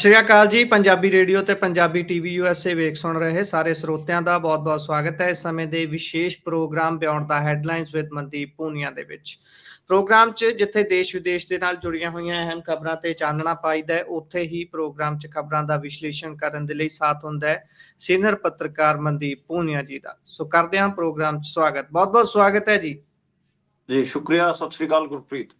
ਸ਼੍ਰੀ ਅਕਾਲ ਜੀ, ਪੰਜਾਬੀ ਰੇਡੀਓ ਤੇ Punjabi TV USA ਵੇਖ ਸੁਣ ਰਹੇ ਸਾਰੇ ਸਰੋਤਿਆਂ ਦਾ ਬਹੁਤ-ਬਹੁਤ ਸਵਾਗਤ ਹੈ। ਇਸ ਸਮੇਂ ਦੇ ਵਿਸ਼ੇਸ਼ ਪ੍ਰੋਗਰਾਮ ਬਿਯੋਂਡ ਦਾ ਹੈਡਲਾਈਨਸ ਵਿਦ ਮਨਦੀਪ ਪੂਨੀਆ ਦੇ ਵਿੱਚ। ਪ੍ਰੋਗਰਾਮ 'ਚ ਜਿੱਥੇ ਦੇਸ਼ ਵਿਦੇਸ਼ ਦੇ ਨਾਲ ਜੁੜੀਆਂ ਹੋਈਆਂ ਅਹਿਮ ਖਬਰਾਂ ਤੇ ਚਾਨਣਾ ਪਾਈਦਾ ਹੈ, ਉੱਥੇ ਹੀ ਪ੍ਰੋਗਰਾਮ 'ਚ ਖਬਰਾਂ ਦਾ ਵਿਸ਼ਲੇਸ਼ਣ ਕਰਨ ਦੇ ਲਈ ਸਾਥ ਹੁੰਦਾ ਹੈ ਸੀਨੀਅਰ ਪੱਤਰਕਾਰ ਮਨਦੀਪ ਪੂਨੀਆ ਜੀ ਦਾ। ਸੋ ਕਰਦੇ ਹਾਂ ਪ੍ਰੋਗਰਾਮ 'ਚ ਸਵਾਗਤ। ਬਹੁਤ-ਬਹੁਤ ਸਵਾਗਤ ਹੈ ਜੀ। ਜੀ, ਸ਼ੁਕਰੀਆ। ਸਤਿ ਸ਼੍ਰੀ ਅਕਾਲ ਗੁਰਪ੍ਰੀਤ।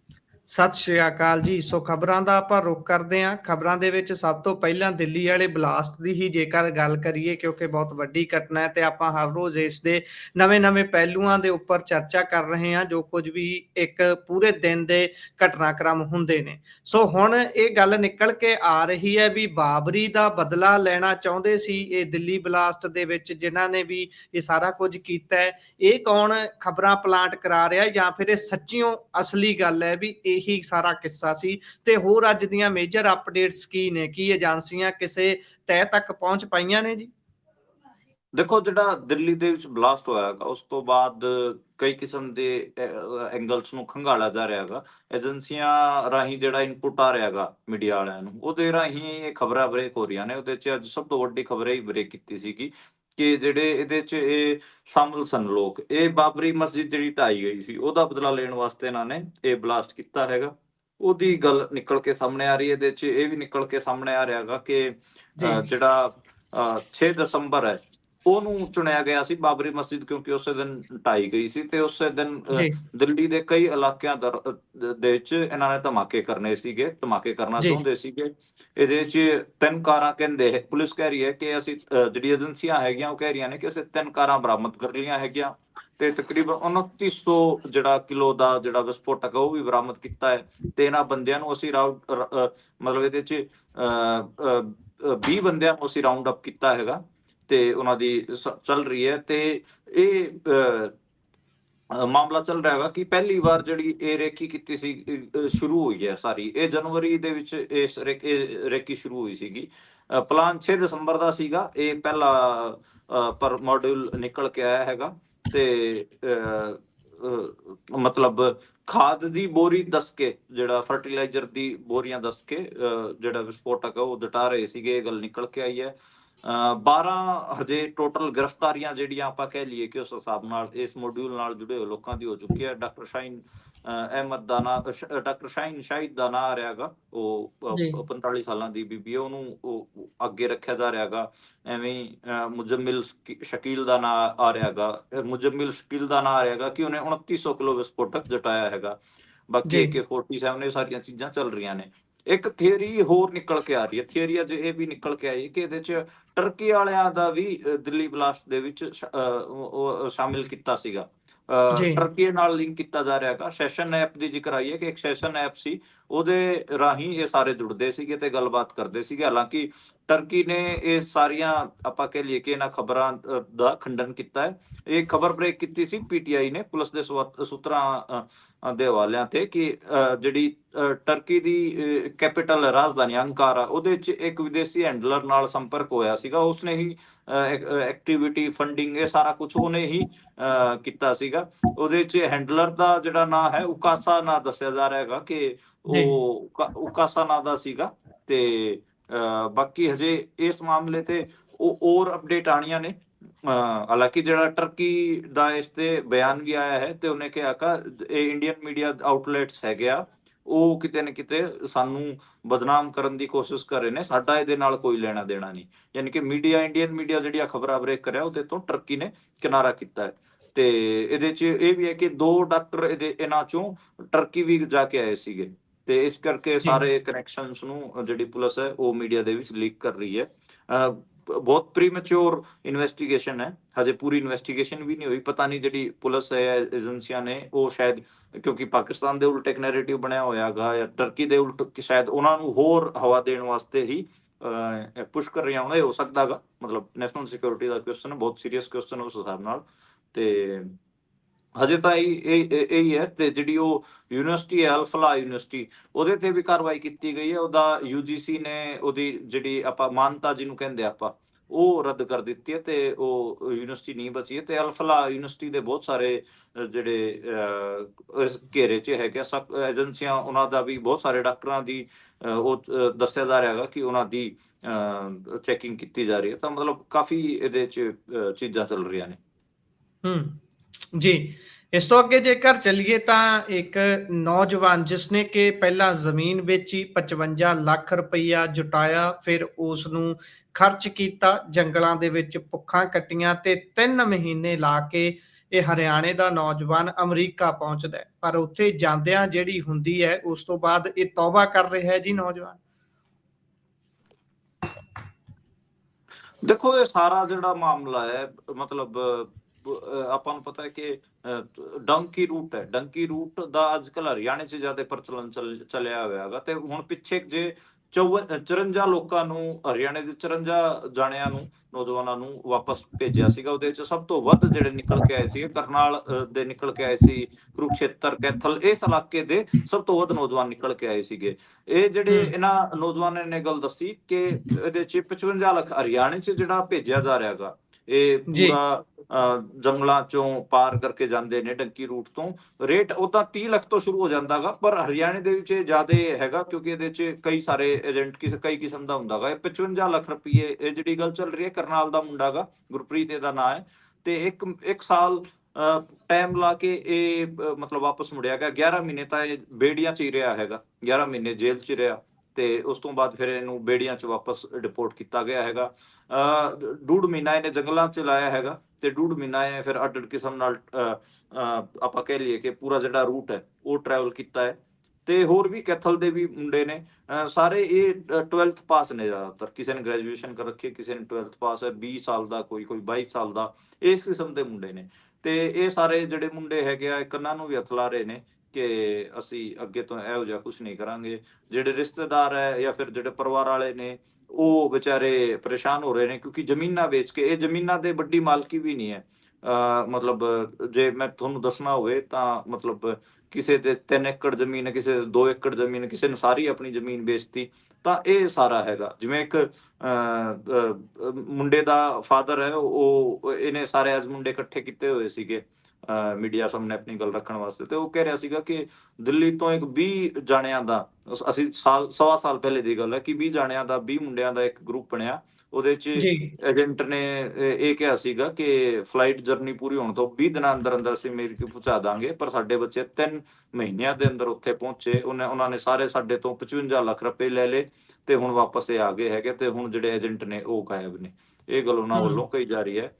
ਸਤਿ ਸ਼੍ਰੀ ਅਕਾਲ ਜੀ। ਸੋ ਖਬਰਾਂ ਦਾ ਆਪਾਂ ਰੁਖ ਕਰਦੇ ਹਾਂ। ਖਬਰਾਂ ਦੇ ਵਿੱਚ ਸਭ ਤੋਂ ਪਹਿਲਾਂ ਦਿੱਲੀ ਵਾਲੇ ਬਲਾਸਟ ਦੀ ਹੀ ਜੇਕਰ ਗੱਲ ਕਰੀਏ, ਕਿਉਂਕਿ ਬਹੁਤ ਵੱਡੀ ਘਟਨਾ ਹੈ ਤੇ ਆਪਾਂ ਹਰ ਰੋਜ਼ ਇਸ ਦੇ ਨਵੇਂ-ਨਵੇਂ ਪਹਿਲੂਆਂ ਦੇ ਉੱਪਰ ਚਰਚਾ ਕਰ ਰਹੇ ਹਾਂ, ਜੋ ਕੁਝ ਵੀ ਇੱਕ ਪੂਰੇ ਦਿਨ ਦੇ ਘਟਨਾਕ੍ਰਮ ਹੁੰਦੇ ਨੇ। ਸੋ ਹੁਣ ਇਹ ਗੱਲ ਨਿਕਲ ਕੇ ਆ ਰਹੀ ਹੈ ਵੀ ਬਾਬਰੀ ਦਾ ਬਦਲਾ ਲੈਣਾ ਚਾਹੁੰਦੇ ਸੀ ਇਹ ਦਿੱਲੀ ਬਲਾਸਟ ਦੇ ਵਿੱਚ, ਜਿਨ੍ਹਾਂ ਨੇ ਵੀ ਇਹ ਸਾਰਾ ਕੁਝ ਕੀਤਾ ਹੈ। ਇਹ ਕੌਣ ਖਬਰਾਂ ਪਲਾਂਟ ਕਰਾ ਰਿਹਾ ਜਾਂ ਫਿਰ ਇਹ ਸੱਚੀਓ ਅਸਲੀ ਗੱਲ ਹੈ ਵੀ ਇਹੀ ਸਾਰਾ ਕਿੱਸਾ ਸੀ ਤੇ ਹੋਰ ਅੱਜ ਦੀਆਂ ਮੇਜਰ ਅਪਡੇਟਸ ਕੀ ਨੇ? ਕੀ ਏਜੰਸੀਆਂ ਕਿਸੇ ਤਹਿ ਤੱਕ ਪਹੁੰਚ ਪਾਈਆਂ ਨੇ ਜੀ? ਦੇਖੋ, ਜਿਹੜਾ ਦਿੱਲੀ ਦੇ ਵਿੱਚ ਬਲਾਸਟ ਹੋਇਆ ਉਸ ਤੋਂ ਬਾਅਦ ਕਈ ਕਿਸਮ ਦੇ ਐਂਗਲਸ ਨੂੰ ਖੰਗਾਲਿਆ ਜਾ ਰਿਹਾ ਏਜੰਸੀਆਂ ਰਾਹੀਂ ਜਿਹੜਾ ਇਨਪੁਟ ਆ ਰਿਹਾ ਹੈਗਾ ਮੀਡੀਆ ਵਾਲਿਆਂ ਨੂੰ, ਉਹਦੇ ਰਾਹੀਂ ਇਹ ਖਬਰਾਂ ਬ੍ਰੇਕ ਹੋ ਰਹੀਆਂ ਨੇ, ਉਹਦੇ 'ਚ ਅੱਜ ਸਭ ਤੋਂ ਵੱਡੀ ਖਬਰ ਇਹ ਬ੍ਰੇਕ ਕੀਤੀ ਸੀਗੀ ਕਿ ਜਿਹੜੇ ਇਹਦੇ 'ਚ ਇਹ ਸ਼ਾਮਲ ਸਨ ਲੋਕ। ਇਹ ਬਾਬਰੀ ਮਸਜਿਦ ਜਿਹੜੀ ਢਾਈ ਗਈ ਸੀ ਉਹਦਾ ਬਦਲਾ ਲੈਣ ਵਾਸਤੇ ਇਹਨਾਂ ਨੇ ਇਹ ਬਲਾਸਟ ਕੀਤਾ ਹੈਗਾ। ਉਹਦੀ ਗੱਲ ਨਿਕਲ ਕੇ ਸਾਹਮਣੇ ਆ ਰਹੀ ਹੈ ਇਹਦੇ 'ਚ ਇਹ ਵੀ ਨਿਕਲ ਕੇ ਸਾਹਮਣੇ ਆ ਰਿਹਾ ਹੈਗਾ ਕਿ ਜਿਹੜਾ ਅ, 6 ਦਸੰਬਰ ਹੈ ਉਹਨੂੰ ਚੁਣਿਆ ਗਿਆ ਸੀ ਬਾਬਰੀ ਮਸਜਿਦ ਕਿਉਂਕਿ ਉਸੇ ਦਿਨ ਢਾਈ ਗਈ ਸੀ ਤੇ ਉਸੇ ਦਿਨ ਦਿੱਲੀ ਦੇ ਕਈ ਇਲਾਕਿਆਂ ਦੇ ਵਿੱਚ ਇਹਨਾਂ ਨੇ ਧਮਾਕੇ ਕਰਨੇ ਸੀਗੇ ਧਮਾਕੇ ਕਰਨਾ। ਚਾਹੁੰਦੇ ਸੀਗੇ। ਇਹਦੇ ਵਿੱਚ ਤਿੰਨ ਕਾਰਾਂ ਕਹਿੰਦੇ ਪੁਲਿਸ ਕਹਿ ਰਹੀ ਹੈ ਕਿ ਅਸੀਂ ਜਿਹੜੀ ਏਜੰਸੀਆਂ ਹੈਗੀਆਂ ਉਹ ਕਹਿ ਰਹੀਆਂ ਨੇ ਕਿ ਅਸੀਂ ਤਿੰਨ ਕਾਰਾਂ ਬਰਾਮਦ ਕਰ ਲਈਆਂ ਹੈਗੀਆਂ ਤੇ ਤਕਰੀਬਨ 2900 ਜਿਹੜਾ ਕਿਲੋ ਦਾ ਜਿਹੜਾ ਵਿਸਫੋਟਕ ਉਹ ਵੀ ਬਰਾਮਦ ਕੀਤਾ ਹੈ ਤੇ ਇਹਨਾਂ ਬੰਦਿਆਂ ਨੂੰ ਅਸੀਂ ਮਤਲਬ ਇਹਦੇ ਚ ਅ, ਅ, ਅ, 20 ਬੰਦਿਆਂ ਨੂੰ ਅਸੀਂ ਰਾਉਂਡ ਅਪ ਕੀਤਾ ਹੈਗਾ। ਤੇ ਉਹਨਾਂ ਦੀ ਚੱਲ ਰਹੀ ਹੈ ਤੇ ਇਹ ਮਾਮਲਾ ਚੱਲ ਰਿਹਾ ਹੈਗਾ ਕਿ ਪਹਿਲੀ ਵਾਰ ਜਿਹੜੀ ਇਹ ਰੇਕੀ ਕੀਤੀ ਸੀ ਸ਼ੁਰੂ ਹੋਈ ਹੈ ਸਾਰੀ। ਇਹ ਜਨਵਰੀ ਦੇ ਵਿੱਚ ਇਸ ਰੇਕੀ ਸ਼ੁਰੂ ਹੋਈ ਸੀਗੀ। ਪਲਾਨ 6 ਦਸੰਬਰ ਦਾ ਸੀਗਾ। ਇਹ ਪਹਿਲਾ ਅ, ਪਰ ਮਾਡਿਊਲ ਨਿਕਲ ਕੇ ਆਇਆ ਹੈਗਾ ਤੇ ਮਤਲਬ ਖਾਦ ਦੀ ਬੋਰੀ ਦੱਸ ਕੇ ਜਿਹੜਾ ਫਰਟੀਲਾਈਜ਼ਰ ਦੀ ਬੋਰੀਆਂ ਦੱਸ ਕੇ ਅ, ਜਿਹੜਾ ਵਿਸਫੋਟਕ ਹੈ ਉਹ ਦਟਾ ਰਹੇ ਸੀਗੇ। ਇਹ ਗੱਲ ਨਿਕਲ ਕੇ ਆਈ ਹੈ। 12 ਹਜੇ ਟੋਟਲ ਗ੍ਰਿਫਤਾਰੀਆਂ ਜਿਹੜੀਆਂ ਆਪਾਂ ਕਹਿ ਲਈਏ ਕਿ ਉਸ ਹਿਸਾਬ ਨਾਲ ਇਸ ਮੋਡਿਊਲ ਨਾਲ ਜੁੜੇ ਹੋਏ ਲੋਕਾਂ ਦੀ ਹੋ ਚੁੱਕੀ ਹੈ। ਡਾਕਟਰ ਸ਼ਾਹੀਨ ਅ, ਅਹਿਮਦ ਦਾ ਨਾਂ ਡਾਕਟਰ ਸ਼ਾਹੀਨ ਸ਼ਾਹਿਦ ਦਾ ਨਾਂ ਆ ਰਿਹਾ ਹੈਗਾ। ਉਹ ਅ, ਜੀ। 45 ਸਾਲਾਂ ਦੀ ਬੀਬੀ ਉਹਨੂੰ ਉਹ ਅੱਗੇ ਰੱਖਿਆ ਜਾ ਰਿਹਾ ਹੈਗਾ। ਐਵੇਂ ਮੁਜੰਮਿਲ ਸ਼ਕੀ- ਸ਼ਕੀਲ ਦਾ ਨਾਂ ਆ ਰਿਹਾ ਹੈਗਾ। ਅ, ਮੁਜੰਮਿਲ ਸ਼ਕੀਲ ਦਾ ਨਾਂ ਆ ਰਿਹਾ ਹੈਗਾ ਕਿ ਉਹਨੇ 2900 ਕਿਲੋ ਵਿਸਫੋਟਕ ਜਟਾਇਆ ਹੈਗਾ। ਬਾਕੀ ਜੀ। AK47 ਇਹ ਸਾਰੀਆਂ ਚੀਜ਼ਾਂ ਚੱਲ ਰਹੀਆਂ ਨੇ। ਇੱਕ ਥਿਊਰੀ ਹੋਰ ਨਿਕਲ ਕੇ ਆ ਰਹੀ ਹੈ। ਥਿਊਰੀ ਅੱਜ ਇਹ ਵੀ ਨਿਕਲ ਕੇ ਆਈ ਕਿ ਇਹਦੇ ਚ ਟਰਕੀ ਵਾਲਿਆਂ ਦਾ ਵੀ ਦਿੱਲੀ ਬਲਾਸਟ ਦੇ ਵਿੱਚ ਉਹ- ਸ਼ਾਮਿਲ ਕੀਤਾ ਸੀਗਾ। ਟਰਕੀ ਨਾਲ ਲਿੰਕ ਕੀਤਾ ਜਾ ਰਿਹਾ ਹੈਗਾ। ਸੈਸ਼ਨ ਐਪ ਦੀ ਜ਼ਿਕਰ ਆਈ ਹੈ ਕਿ ਇੱਕ ਸੈਸ਼ਨ ਐਪ ਸੀ ਉਹਦੇ ਰਾਹੀਂ ਇਹ ਸਾਰੇ ਜੁੜਦੇ ਸੀਗੇ ਤੇ ਗੱਲਬਾਤ ਕਰਦੇ ਸੀਗੇ। ਹਾਲਾਂਕਿ ਟਰਕੀ ਨੇ ਇਹ ਸਾਰੀਆਂ ਆਪਾਂ ਕਹਿ ਲਈਏ ਕਿ ਇਹਨਾਂ ਖਬਰਾਂ ਦਾ ਖੰਡਨ ਕੀਤਾ ਹੈ। ਇਹ ਖਬਰ ਬ੍ਰੇਕ ਕੀਤੀ ਸੀ ਪੀਟੀਆਈ ਨੇ ਪੁਲਿਸ ਦੇ ਸੂਤ- ਸੂਤਰਾਂ ਦੇ ਹਵਾਲਿਆਂ ਤੇ ਕਿ ਜਿਹੜੀ ਟਰਕੀ ਦੀ ਕੈਪੀਟਲ ਰਾਜਧਾਨੀ ਅੰਕਾਰਾ ਉਹਦੇ ਵਿੱਚ ਇੱਕ ਵਿਦੇਸ਼ੀ ਹੈਂਡਲਰ ਨਾਲ ਸੰਪਰਕ ਹੋਇਆ ਸੀਗਾ। ਉਸਨੇ ਹੀ ਐਕਟੀਵਿਟੀ ਫੰਡਿੰਗ ਇਹ ਸਾਰਾ ਕੁਝ ਉਹਨੇ ਹੀ ਕੀਤਾ ਸੀਗਾ। ਉਹਦੇ ਵਿੱਚ ਹੈਂਡਲਰ ਦਾ ਜਿਹੜਾ ਨਾਮ ਹੈ ਉਕਾਸਾ ਨਾਂ ਦੱਸਿਆ ਜਾ ਰਿਹਾ ਹੈਗਾ ਕਿ। ਉਹ ਉਕਾ- ਉਕਾਸਾ ਨਾਂ ਦਾ ਸੀਗਾ। ਤੇ ਬਾਕੀ ਹਜੇ ਇਸ ਮਾਮਲੇ ਤੇ ਉਹ ਹੋਰ ਅਪਡੇਟ ਆਣੀਆਂ ਨੇ। ਹਾਲਾਂਕਿ ਜਿਹੜਾ ਟਰਕੀ ਦਾ ਇਸ ਤੇ ਬਿਆਨ ਵੀ ਆਇਆ ਹੈ ਤੇ ਉਹਨੇ ਕਿਹਾ ਕਿ ਇਹ ਇੰਡੀਅਨ ਮੀਡੀਆ ਆਊਟਲੈਟਸ ਹੈਗੇ ਆ। ਉਹ ਕਿਤੇ ਨਾ ਕਿਤੇ ਸਾਨੂੰ ਬਦਨਾਮ ਕਰਨ ਦੀ ਕੋਸ਼ਿਸ਼ ਕਰ ਰਹੇ ਨੇ ਸਾਡਾ ਇਹਦੇ ਨਾਲ ਕੋਈ ਲੈਣਾ ਦੇਣਾ ਨਹੀਂ। ਯਾਨੀ ਕਿ ਮੀਡੀਆ ਇੰਡੀਅਨ ਮੀਡੀਆ ਜਿਹੜੀਆਂ ਖਬਰਾਂ ਬ੍ਰੇਕ ਕਰਿਆ ਉਹਦੇ ਤੋਂ ਟਰਕੀ ਨੇ ਕਿਨਾਰਾ ਕੀਤਾ ਹੈ। ਤੇ ਇਹਦੇ ਚ ਇਹ ਵੀ ਹੈ ਕਿ ਦੋ ਡਾਕਟਰ ਇਹਦੇ ਇਹਨਾਂ ਚੋਂ ਟਰਕੀ ਵੀ ਜਾ ਕੇ ਆਏ ਸੀਗੇ। ਤੇ ਇਸ ਕਰਕੇ ਸਾਰੇ ਕਨੈਕਸ਼ਨਸ ਨੂੰ ਜਿਹੜੀ ਪੁਲਿਸ ਹੈ ਉਹ ਮੀਡੀਆ ਦੇ ਵਿੱਚ ਲੀਕ ਕਰ ਰਹੀ ਹੈ। ਬਹੁਤ ਪ੍ਰੀਮੈਚੁਰ ਇਨਵੈਸਟੀਗੇਸ਼ਨ ਹੈ। ਹਜੇ ਪੂਰੀ ਇਨਵੈਸਟੀਗੇਸ਼ਨ ਵੀ ਨਹੀਂ ਹੋਈ। ਪਤਾ ਨਹੀਂ ਜਿਹੜੀ ਪੁਲਿਸ ਹੈ, ਏਜੰਸੀਆਂ ਨੇ, ਉਹ ਸ਼ਾਇਦ ਕਿਉਂਕਿ ਪਾਕਿਸਤਾਨ ਦੇ ਉਲਟ ਇੱਕ ਨੈਰੇਟਿਵ ਬਣਿਆ ਹੋਇਆ ਹੈਗਾ ਜਾਂ ਟਰਕੀ ਦੇ ਉਲਟ ਸ਼ਾਇਦ ਉਹਨਾਂ ਨੂੰ ਹੋਰ ਹਵਾ ਦੇਣ ਵਾਸਤੇ ਹੀ ਪੁਸ਼ ਕਰ ਰਿਹਾ ਹੋਣਾ। ਇਹ ਹੋ ਸਕਦਾ ਹੈਗਾ। ਮਤਲਬ ਨੈਸ਼ਨਲ ਸਿਕਿਉਰਿਟੀ ਦਾ ਕੁਐਸਚਨ ਬਹੁਤ ਸੀਰੀਅਸ ਕੁਐਸਚਨ ਉਸ ਹਿਸਾਬ ਨਾਲ। ਤੇ ਹਜੇ ਤਾਂ ਇਹ ਇਹ ਹੈ ਤੇ ਜਿਹੜੀ ਉਹ ਯੂਨੀਵਰਸਿਟੀ ਹੈ, ਅਲਫਲਾ ਯੂਨੀਵਰਸਿਟੀ, ਉਹਦੇ ਤੇ ਵੀ ਕਾਰਵਾਈ ਕੀਤੀ ਗਈ ਹੈ। ਉਹਦਾ ਯੂਜੀਸੀ ਨੇ ਉਹਦੀ ਜਿਹੜੀ ਆਪਾਂ ਮਾਨਤਾ ਜਿਹਨੂੰ ਕਹਿੰਦੇ ਆਪਾਂ, ਉਹ ਰੱਦ ਕਰ ਦਿੱਤੀ ਹੈ ਤੇ ਉਹ ਯੂਨੀਵਰਸਿਟੀ ਨਹੀਂ ਬਚੀ ਹੈ ਤੇ ਅਲਫਲਾ ਯੂਨੀਵਰਸਿਟੀ ਦੇ ਬਹੁਤ ਸਾਰੇ ਜਿਹੜੇ ਘੇਰੇ 'ਚ ਹੈਗੇ ਸਭ ਏਜੰਸੀਆਂ, ਉਹਨਾਂ ਦਾ ਵੀ ਬਹੁਤ ਸਾਰੇ ਡਾਕਟਰਾਂ ਦੀ ਉਹ ਦੱਸਿਆ ਜਾ ਰਿਹਾ ਹੈਗਾ ਕਿ ਉਹਨਾਂ ਦੀ ਚੈਕਿੰਗ ਕੀਤੀ ਜਾ ਰਹੀ ਹੈ। ਤਾਂ ਮਤਲਬ ਕਾਫੀ ਇਹਦੇ 'ਚ ਚੀਜ਼ਾਂ ਚੱਲ ਰਹੀਆਂ ਨੇ। ਹੂੰ। ਜੀ, ਇਸ ਤੋਂ ਅੱਗੇ ਜੇਕਰ ਚੱਲੀਏ ਤਾਂ ਇੱਕ ਨੌਜਵਾਨ ਜਿਸਨੇ ਕਿ ਪਹਿਲਾਂ ਜ਼ਮੀਨ ਵੇਚੀ 55 ਲੱਖ ਰੁਪਈਆ ਜੁਟਾਇਆ, ਫਿਰ ਉਸ ਨੂੰ ਖਰਚ ਕੀਤਾ, ਜੰਗਲਾਂ ਦੇ ਵਿੱਚ ਭੁੱਖਾਂ ਕੱਟੀਆਂ ਤੇ 3 ਮਹੀਨੇ ਲਾ ਕੇ ਇਹ ਹਰਿਆਣੇ ਦਾ ਨੌਜਵਾਨ ਅਮਰੀਕਾ ਪਹੁੰਚਦਾ ਪਰ ਉੱਥੇ ਜਾਂਦਿਆਂ ਜਿਹੜੀ ਹੁੰਦੀ ਹੈ, ਉਸ ਤੋਂ ਬਾਅਦ ਇਹ ਤੌਬਾ ਕਰ ਰਿਹਾ ਹੈ ਜੀ ਨੌਜਵਾਨ। ਦੇਖੋ, ਇਹ ਸਾਰਾ ਜਿਹੜਾ ਮਾਮਲਾ ਹੈ, ਮਤਲਬ ਆਪਾਂ ਨੂੰ ਪਤਾ ਹੈ ਕਿ ਡੰਕੀ ਰੂਟ ਹੈ ਡੰਕੀ ਰੂਟ ਦਾ ਅੱਜ ਕੱਲ ਹਰਿਆਣੇ 'ਚ ਜ਼ਿਆਦਾ ਪ੍ਰਚਲਨ ਚੱਲ- ਚੱਲਿਆ ਹੋਇਆ ਹੈਗਾ ਤੇ ਹੁਣ ਪਿੱਛੇ ਜੇ 54 54 ਲੋਕਾਂ ਨੂੰ ਹਰਿਆਣੇ ਦੇ 54 ਜਾਣਿਆਂ ਨੂੰ ਨੌਜਵਾਨਾਂ ਨੂੰ ਵਾਪਸ ਭੇਜਿਆ ਸੀਗਾ ਉਹਦੇ 'ਚ ਸਭ ਤੋਂ ਵੱਧ ਜਿਹੜੇ ਨਿਕਲ ਕੇ ਆਏ ਸੀ ਕਰਨਾਲ ਦੇ ਨਿਕਲ ਕੇ ਆਏ ਸੀ ਕੁਰੂਕਸ਼ੇਤਰ ਕੈਥਲ ਇਸ ਇਲਾਕੇ ਦੇ ਸਭ ਤੋਂ ਵੱਧ ਨੌਜਵਾਨ ਨਿਕਲ ਕੇ ਆਏ ਸੀਗੇ ਇਹ ਜਿਹੜੇ। ਇਹਨਾਂ ਨੌਜਵਾਨਾਂ ਨੇ ਗੱਲ ਦੱਸੀ ਕਿ ਇਹਦੇ 'ਚ 55 ਲੱਖ ਹਰਿਆਣੇ 'ਚ ਜਿਹੜਾ ਭੇਜਿਆ ਜਾ ਰਿਹਾ ਹੈਗਾ ਇਹ। ਪੂਰਾ ਜੰਗਲਾਂ ਚੋਂ ਪਾਰ ਕਰਕੇ ਜਾਂਦੇ ਨੇ ਡੰਕੀ ਰੂਟ ਤੋਂ। ਰੇਟ ਉਹਦਾ 30 ਲੱਖ ਤੋਂ ਸ਼ੁਰੂ ਹੋ ਜਾਂਦਾਗਾ ਪਰ ਹਰਿਆਣੇ ਦੇ ਵਿੱਚ ਜ਼ਿਆਦਾ ਹੈਗਾ ਕਿਉਂਕਿ ਇਹਦੇ 'ਚ ਕਈ ਸਾਰੇ ਏਜੰਟ ਕਿਸ ਕਈ ਕਿਸਮ ਦਾ ਹੁੰਦਾਗਾ। ਇਹ 55 ਲੱਖ ਰੁਪਏ ਇਹ ਜਿਹੜੀ ਗੱਲ ਚੱਲ ਰਹੀ ਹੈ ਕਰਨਾਲ ਦਾ ਮੁੰਡਾਗਾ ਗੁਰਪ੍ਰੀਤ ਇਹਦਾ ਨਾਂ ਹੈ। ਤੇ ਇੱਕ ਇੱਕ ਸਾਲ ਟਾਈਮ ਲਾ ਕੇ ਇਹ ਮਤਲਬ ਵਾਪਸ ਮੁੜਿਆ ਗਿਆ। 11 ਮਹੀਨੇ ਤਾਂ ਇਹ ਬੇੜੀਆਂ 'ਚ ਹੀ ਰਿਹਾ ਹੈਗਾ। 11 ਮਹੀਨੇ ਜੇਲ੍ਹ 'ਚ ਰਿਹਾ। ਤੇ ਉਸ ਤੋਂ ਬਾਅਦ ਫਿਰ ਇਹਨੂੰ ਬੇੜੀਆਂ 'ਚ ਵਾਪਸ ਡਿਪੋਰਟ ਕੀਤਾ ਗਿਆ ਹੈਗਾ। ਅਹ, ਡੂਢ ਮਹੀਨਾ ਇਹਨੇ ਜੰਗਲਾਂ 'ਚ ਲਾਇਆ ਹੈਗਾ ਤੇ ਡੂਢ ਮਹੀਨਾ ਇਹ ਫਿਰ ਅੱਡ ਕਿਸਮ ਨਾਲ ਆਪਾਂ ਕਹਿ ਲਈਏ ਕਿ ਪੂਰਾ ਜਿਹੜਾ ਰੂਟ ਹੈ ਉਹ ਟਰੈਵਲ ਕੀਤਾ ਹੈ। ਤੇ ਹੋਰ ਵੀ ਕੈਥਲ ਦੇ ਵੀ ਮੁੰਡੇ ਨੇ ਸਾਰੇ ਇਹ 12th ਪਾਸ ਨੇ ਜ਼ਿਆਦਾਤਰ। ਕਿਸੇ ਨੇ ਗ੍ਰੈਜੂਏਸ਼ਨ ਕਰ ਰੱਖੀ ਕਿਸੇ ਨੇ 12th ਪਾਸ ਹੈ 20 ਸਾਲ ਦਾ ਕੋਈ ਕੋਈ 22 ਸਾਲ ਦਾ ਇਸ ਕਿਸਮ ਦੇ ਮੁੰਡੇ ਨੇ। ਤੇ ਇਹ ਸਾਰੇ ਜਿਹੜੇ ਮੁੰਡੇ ਹੈਗੇ ਆ ਕੰਨਾਂ ਨੂੰ ਵੀ ਹੱਥ ਲਾ ਰਹੇ ਨੇ ਕਿ ਅਸੀਂ ਅੱਗੇ ਤੋਂ ਇਹੋ ਜਿਹਾ ਕੁਝ ਨਹੀਂ ਕਰਾਂਗੇ। ਜਿਹੜੇ ਰਿਸ਼ਤੇਦਾਰ ਹੈ ਜਾਂ ਫਿਰ ਜਿਹੜੇ ਪਰਿਵਾਰ ਵਾਲੇ ਨੇ ਉਹ ਵਿਚਾਰੇ ਪਰੇਸ਼ਾਨ ਹੋ ਰਹੇ ਨੇ ਕਿਉਂਕਿ ਜ਼ਮੀਨਾਂ ਵੇਚ ਕੇ ਇਹ ਜ਼ਮੀਨਾਂ ਦੇ ਵੱਡੀ ਮਾਲਕੀ ਵੀ ਨਹੀਂ ਹੈ। ਮਤਲਬ ਜੇ ਮੈਂ ਤੁਹਾਨੂੰ ਦੱਸਣਾ ਹੋਵੇ ਤਾਂ ਮਤਲਬ ਕਿਸੇ ਦੇ 3 ਏਕੜ ਜ਼ਮੀਨ ਹੈ ਕਿਸੇ ਦੇ 2 ਏਕੜ ਜ਼ਮੀਨ ਹੈ ਕਿਸੇ ਨੇ ਸਾਰੀ ਆਪਣੀ ਜ਼ਮੀਨ ਵੇਚਤੀ ਤਾਂ ਇਹ ਸਾਰਾ ਹੈਗਾ। ਜਿਵੇਂ ਇੱਕ ਅਹ, ਮੁੰਡੇ ਦਾ ਫਾਦਰ ਹੈ ਉਹ ਇਹਨੇ ਸਾਰੇ ਅੱਜ ਮੁੰਡੇ ਇਕੱਠੇ ਕੀਤੇ ਹੋਏ ਸੀਗੇ। ਮੀਡੀਆ ਸਾਹਮਣੇ ਆਪਣੀ ਗੱਲ ਰੱਖਣ ਵਾਸਤੇ। ਤੇ ਉਹ ਕਹਿ ਰਿਹਾ ਸੀਗਾ ਕਿ ਦਿੱਲੀ ਤੋਂ ਇੱਕ 20 ਜਾਣਿਆਂ ਦਾ ਅਸ- ਸਾਲ ਸਵਾ ਸਾਲ ਪਹਿਲੇ ਦੀ ਗੱਲ ਹੈ ਕਿ 20 ਜਾਣਿਆਂ ਦਾ 20 ਮੁੰਡਿਆਂ ਦਾ ਇੱਕ ਗਰੁੱਪ ਬਣਿਆ। ਉਹਦੇ 'ਚ ਏਜੰਟ ਨੇ ਇਹ ਕਿਹਾ ਸੀਗਾ ਕਿ ਫਲਾਈਟ ਜਰਨੀ ਪੂਰੀ ਹੋਣ ਤੋਂ 20 ਦਿਨਾਂ ਅੰਦਰ ਅੰਦਰ ਅਸੀਂ ਅਮਰੀਕਾ ਪਹੁੰਚਾ ਦਾਂਗੇ ਪਰ ਸਾਡੇ ਬੱਚੇ 3 ਮਹੀਨਿਆਂ ਦੇ ਅੰਦਰ ਉੱਥੇ ਪਹੁੰਚੇ। ਉਹਨੇ ਉਹਨਾਂ ਨੇ ਸਾਰੇ ਸਾਡੇ ਤੋਂ 55 ਲੱਖ ਰੁਪਏ ਲੈ ਲਏ ਤੇ ਹੁਣ ਵਾਪਸ ਇਹ ਆ ਗਏ ਹੈਗੇ ਤੇ ਹੁਣ ਜਿਹੜੇ ਏਜੰਟ ਨੇ ਉਹ ਗਾਇਬ ਨੇ। ਇਹ ਗੱਲ ਉਹਨਾਂ। ਵੱਲੋਂ ਕਹੀ ਜਾ ਰਹੀ ਹੈ।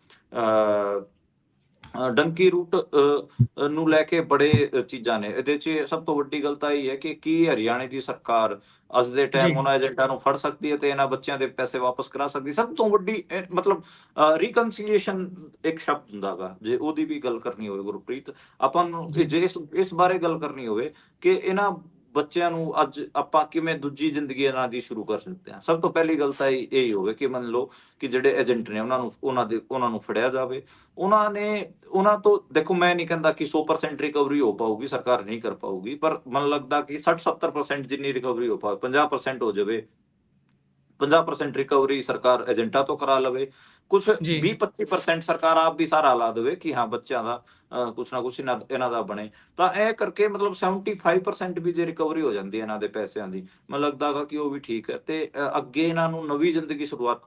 ਡੰਕੀ ਰੂਟ ਨੂੰ ਲੈ ਕੇ ਬੜੇ ਚੀਜ਼ਾਂ ਨੇ ਇਹਦੇ 'ਚ ਸਭ ਤੋਂ ਵੱਡੀ ਗੱਲ ਤਾਂ ਇਹ ਹੈ ਕਿ ਕੀ ਹਰਿਆਣੇ ਦੀ ਸਰਕਾਰ ਅੱਜ ਦੇ। ਟਾਈਮ ਉਹਨਾਂ ਏਜੰਟਾਂ ਨੂੰ ਫੜ ਸਕਦੀ ਹੈ ਤੇ ਇਹਨਾਂ ਬੱਚਿਆਂ ਦੇ ਪੈਸੇ ਵਾਪਸ ਕਰਾ ਸਕਦੀ ਸਭ ਤੋਂ ਵੱਡੀ ਮਤਲਬ ਰੀਕਨਸੀਲੀਏਸ਼ਨ ਇੱਕ ਸ਼ਬਦ ਹੁੰਦਾਗਾ ਜੇ ਉਹਦੀ ਵੀ ਗੱਲ ਕਰਨੀ ਹੋਵੇ ਗੁਰਪ੍ਰੀਤ ਆਪਾਂ ਨੂੰ ਜੀ। ਇਸ ਬਾਰੇ ਗੱਲ ਕਰਨੀ ਹੋਵੇ ਕਿ ਇਹਨਾਂ ਬੱਚਿਆਂ ਨੂੰ ਅੱਜ ਆਪਾਂ ਕਿਵੇਂ ਦੂਜੀ ਜ਼ਿੰਦਗੀ ਇਹਨਾਂ ਦੀ ਸ਼ੁਰੂ ਕਰ ਸਕਦੇ ਹਾਂ? ਸਭ ਤੋਂ ਪਹਿਲੀ ਗੱਲ ਤਾਂ ਇਹ ਹੀ ਹੋਵੇ ਕਿ ਮੰਨ ਲਓ ਕਿ ਜਿਹੜੇ ਏਜੰਟ ਨੇ ਉਹਨਾਂ ਨੂੰ, ਉਹਨਾਂ ਦੇ, ਉਹਨਾਂ ਨੂੰ ਫੜਿਆ ਜਾਵੇ। ਉਹਨਾਂ ਨੇ, ਉਹਨਾਂ ਤੋਂ, ਦੇਖੋ ਮੈਂ ਨਹੀਂ ਕਹਿੰਦਾ ਕਿ 100% ਰਿਕਵਰੀ ਹੋ ਪਾਊਗੀ, ਸਰਕਾਰ ਨਹੀਂ ਕਰ ਪਾਊਗੀ, ਪਰ ਮਨ ਲੱਗਦਾ ਕਿ 60-70% ਜਿੰਨੀ ਰਿਕਵਰੀ ਹੋ ਪਾਵੇ 50% ਹੋ ਜਾਵੇ 50% ਰਿਕਵਰੀ ਸਰਕਾਰ ਏਜੰਟਾਂ ਤੋਂ ਕਰਾ ਲਵੇ। ਕੁਝ ਜੀ। 20-25% ਸਰਕਾਰ ਆਪ ਵੀ ਸਾਰਾ ਲਾ ਦੇਵੇ ਕਿ ਹਾਂ ਬੱਚਿਆਂ ਦਾ ਕੁਛ ਨਾ ਕੁਛ ਇਹਨਾਂ ਦਾ ਬਣੇ। ਤਾਂ ਇਹ ਕਰਕੇ ਮਤਲਬ 75% ਵੀ ਜੇ ਰਿਕਵਰੀ ਹੋ ਜਾਂਦੀ ਹੈ ਇਹਨਾਂ ਦੇ ਪੈਸਿਆਂ ਦੀ ਮੈਨੂੰ ਲੱਗਦਾ ਹੈਗਾ ਕਿ ਉਹ ਵੀ ਠੀਕ ਹੈ। ਤੇ ਅੱਗੇ ਇਹਨਾਂ ਨੂੰ ਨਵੀਂ ਜ਼ਿੰਦਗੀ ਸ਼ੁਰੂਆਤ